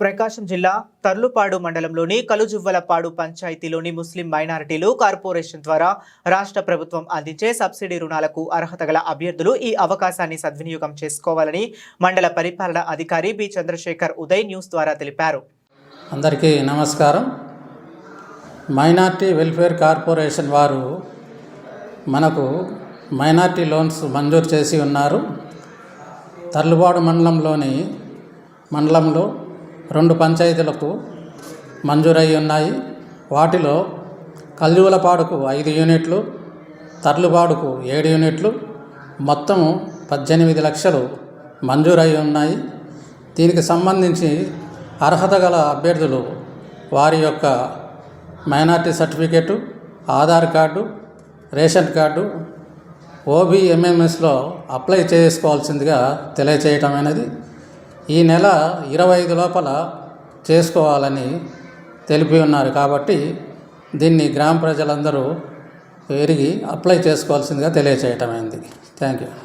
ప్రకాశం జిల్లా తర్లుపాడు మండలంలోని కలుజువ్వలపాడు పంచాయతీలోని ముస్లిం మైనారిటీలు కార్పొరేషన్ ద్వారా రాష్ట్ర ప్రభుత్వం అందించే సబ్సిడీ రుణాలకు అర్హత గల అభ్యర్థులు ఈ అవకాశాన్ని సద్వినియోగం చేసుకోవాలని మండల పరిపాలన అధికారి బి చంద్రశేఖర్ ఉదయ్ న్యూస్ ద్వారా తెలిపారు. అందరికీ నమస్కారం. మైనార్టీ వెల్ఫేర్ కార్పొరేషన్ వారు మనకు మైనార్టీ లోన్స్ మంజూరు చేసి ఉన్నారు. తర్లుబాడు మండలంలోని మండలంలో రెండు పంచాయతీలకు మంజూరై ఉన్నాయి. వాటిలో కల్జువలపాడుకు ఐదు యూనిట్లు తర్లుపాడుకు ఏడు యూనిట్లు మొత్తము పద్దెనిమిది లక్షలు మంజూరై ఉన్నాయి. దీనికి సంబంధించి అర్హత గల అభ్యర్థులు వారి యొక్క minority certificate Aadhaar card ration card ఓబీఎంఎంఎస్లో apply చేసుకోవాల్సిందిగా తెలియచేయటం అనేది ఈ నెల ఇరవై ఐదు లోపల చేసుకోవాలని తెలిపి ఉన్నారు కాబట్టి దీన్ని గ్రామ ప్రజలందరూ ఎరిగి అప్లై చేసుకోవాల్సిందిగా తెలియచేయటమైంది. Thank you.